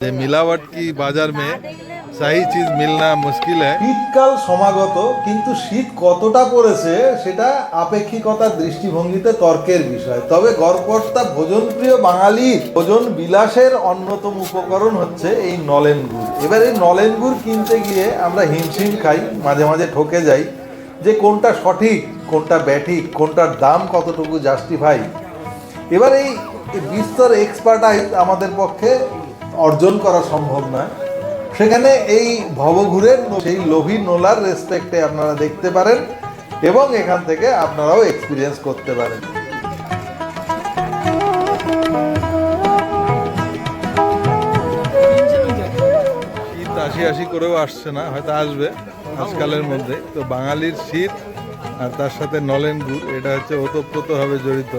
মিলাওয়াট কি বাজার মে সাহি চিজ মিলনা মুশকিল হ্যাঁ শীতকাল সমাগত, কিন্তু শীত কতটা পড়েছে সেটা আপেক্ষিকতার দৃষ্টিভঙ্গিতে তর্কের বিষয়। তবে গড়পস্তা ভোজনপ্রিয় বাঙালি, ভোজন বিলাসের অন্যতম উপকরণ হচ্ছে এই নলেন গুড় এবার এই নলেন গুড় কিনতে গিয়ে আমরা হিমশিম খাই, মাঝে মাঝে ঠকে যাই যে কোনটা সঠিক, কোনটা ব্যাঠিক, কোনটার দাম কতটুকু জাস্টিফাই এবার এই বিস্তর এক্সপার্টাইজ আমাদের পক্ষে অর্জন করা সম্ভব নয় সেখানে এই ভবঘুরের সেই লোভী নোলার রেসপেক্টে আপনারা দেখতে পারেন এবং এখান থেকে আপনারাও এক্সপিরিয়েন্স করতে পারেন। শীত আশি আশি করেও আসছে না, হয়তো আসবে আজকালের মধ্যে। তো বাঙালির শীত আর তার সাথে নলেন গুড়, এটা হচ্ছে ওতপ্রোতভাবে জড়িত।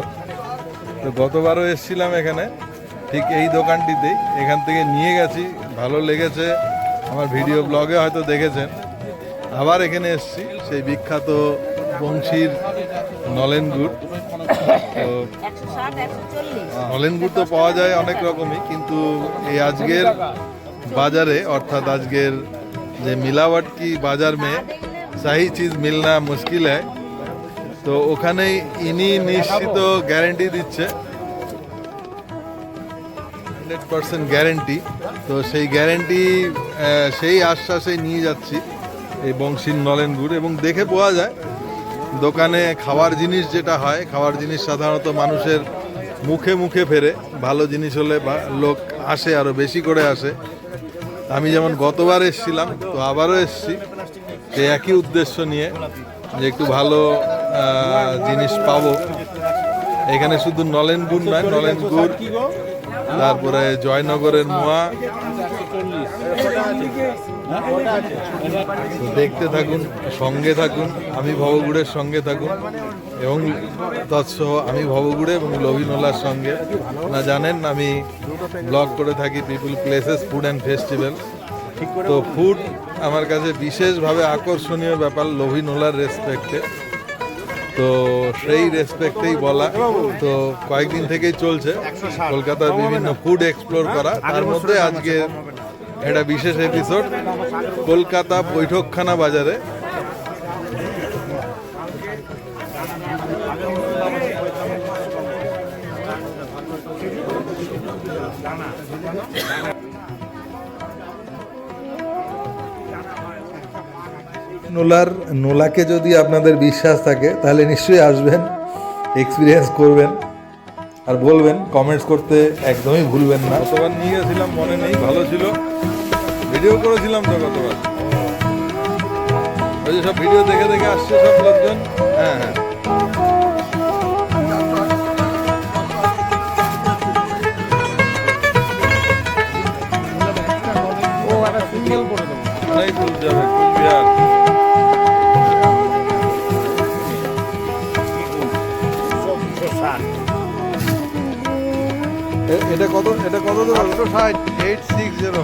তো গতবারও এসেছিলাম এখানে ঠিক এই দোকানটিতেই এখান থেকে নিয়ে গেছি, ভালো লেগেছে। আমার ভিডিও ব্লগে হয়তো দেখেছেন। আবার এখানে এসছি, সেই বিখ্যাত বংশীর নলেন গুড়। নলেন গুড় তো পাওয়া যায় অনেক রকমই, কিন্তু এই আজকের বাজারে, অর্থাৎ আজকের যে মিলাওয়াট কি বাজার মেয়ে সাহি চিজ মিলনা মুশকিল হয় তো ওখানেই ইনি নিশ্চিত গ্যারেন্টি দিচ্ছে। Hundred percent guarantee. তো সেই গ্যারেন্টি সেই আশ্বাসে নিয়ে যাচ্ছি এই বংশীর নলেন গুড় এবং দেখে পাওয়া যায়, দোকানে খাওয়ার জিনিস যেটা হয়, খাওয়ার জিনিস সাধারণত মানুষের মুখে মুখে ফেরে। ভালো জিনিস হলে লোক আসে আরও বেশি করে আসে। আমি যেমন গতবার এসেছিলাম, তো আবারও এসেছি। সেই একই উদ্দেশ্য নিয়ে যে একটু ভালো জিনিস পাবো। এখানে শুধু নলেন গুড় নয় নলেন গুড় তারপরে জয়নগরের নোয়া দেখতে থাকুন, সঙ্গে থাকুন, আমি ভবগুড়ের সঙ্গে থাকুন এবং তৎসহ আমি ভবগুড়ে এবং লভিনোলার সঙ্গে। না জানেন, আমি ব্লগ করে থাকি people places food and festival তো ফুড আমার কাছে বিশেষভাবে আকর্ষণীয় ব্যাপার লভিনোলার রেসপেক্টে তো সেই রেসপেক্টেই বলা। তো কয়েকদিন থেকেই চলছে। কলকাতার বিভিন্ন ফুড এক্সপ্লোর করা। তার মধ্যে আজকে একটা বিশেষ এপিসোড কলকাতা বৈঠকখানা বাজারে। নোলার, নোলাকে যদি আপনাদের বিশ্বাস থাকে, তাহলে নিশ্চয়ই আসবেন এক্সপিরিয়েন্স করবেন, আর বলবেন কমেন্টস করতে একদমই ভুলবেন না। গতবার নিয়ে গেছিলাম, মনে নেই, ভালো ছিল। ভিডিও করেছিলাম তো গতবার। ওই যে সব ভিডিও দেখে দেখে আসছে সব লোকজন। হ্যাঁ হ্যাঁ। এটা কত এটা কত দেবো? ষাট এইট সিক্স জিরো